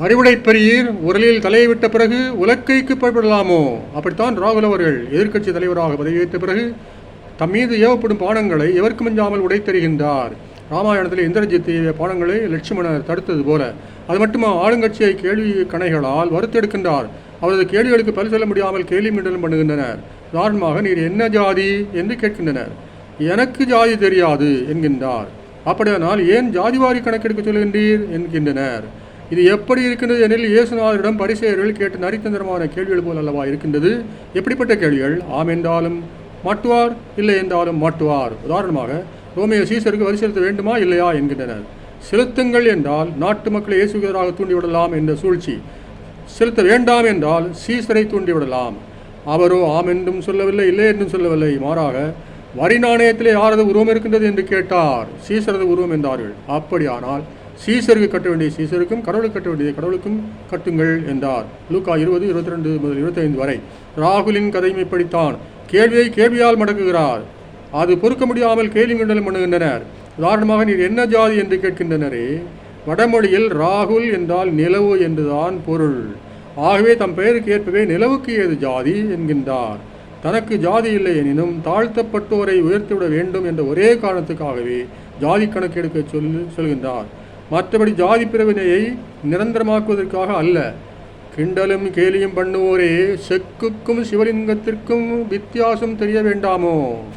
அறிவுடை பெரியர் உரலில் தலையை விட்ட பிறகு உலக்கைக்கு பயப்படலாமோ? அப்படித்தான் ராகுல் அவர்கள் எதிர்க்கட்சி தலைவராக பதவியேற்ற பிறகு தம் மீது ஏவப்படும் பானங்களை எவருக்கு மிஞ்சாமல் உடைத்தருகின்றார் ராமாயணத்தில் இந்திரஜித் ஏவிய பானங்களை லட்சுமணர் தடுத்தது போல. அது மட்டுமா ஆளுங்கட்சியை கேள்வி கணைகளால் வறுத்தெடுக்கின்றார் அவரது கேள்விகளுக்கு பதில் சொல்ல முடியாமல் கேள்வி மீண்டலும் பண்ணுகின்றனர். உதாரணமாக நீர் என்ன ஜாதி? என்று கேட்கின்றனர். எனக்கு ஜாதி தெரியாது என்கின்றார். அப்படியானால் ஏன் ஜாதிவாரி கணக்கெடுக்க சொல்கின்றீர்? என்கின்றனர். இது எப்படி இருக்கின்றது எனில் இயேசுநாதரிடம் பரிசெயர்கள் கேட்டு நரித்தந்திரமான கேள்விகள் போல் அல்லவா இருக்கின்றது? எப்படிப்பட்ட கேள்விகள்? ஆம் என்றாலும் மாட்டுவார் இல்லை என்றாலும் மாட்டுவார். உதாரணமாக ரோமியோ சீசருக்கு வரி செலுத்த வேண்டுமா இல்லையா என்கின்றனர். செலுத்துங்கள் என்றால் நாட்டு மக்களை இயேசுகிறதாக தூண்டிவிடலாம் என்ற சூழ்ச்சி. செலுத்த வேண்டாம் என்றால் சீசரை தூண்டிவிடலாம். அவரோ ஆம் என்றும் சொல்லவில்லை இல்லை என்றும் சொல்லவில்லை. மாறாக வரி நாணயத்திலே யாரது உருவம் இருக்கின்றது என்று கேட்டார். சீசரது உருவம் என்றார்கள். அப்படியானால் சீசருக்கு கட்ட வேண்டிய சீசருக்கும் கடவுளுக்கு கட்ட வேண்டிய கடவுளுக்கும் கட்டுங்கள் என்றார். லூக்கா இருபது இருபத்தி ரெண்டு முதல் இருபத்தைந்து வரை. ராகுலின் கதையும் இப்படித்தான். கேள்வியை கேள்வியால் மடக்குகிறார். அது பொறுக்க முடியாமல் கேள்வி கிண்டலும் பண்ணுகின்றனர். உதாரணமாக நீர் என்ன ஜாதி என்று கேட்கின்றனரே? வடமொழியில் ராகுல் என்றால் நிலவு என்றுதான் பொருள். ஆகவே தம் பெயருக்கு ஏற்பவே நிலவுக்கு ஏது ஜாதி என்கின்றார். தனக்கு ஜாதி இல்லை எனினும் தாழ்த்தப்பட்டோரை உயர்த்திவிட வேண்டும் என்ற ஒரே காரணத்துக்காகவே ஜாதி கணக்கெடுக்க சொல்லி சொல்கின்றார். மற்றபடி ஜாதி பிரிவினையை நிரந்தரமாக்குவதற்காக அல்ல. கிண்டலும் கேலியும் பண்ணுவோரே செக்குக்கும் சிவலிங்கத்திற்கும் வித்தியாசம் தெரிய வேண்டாமோ?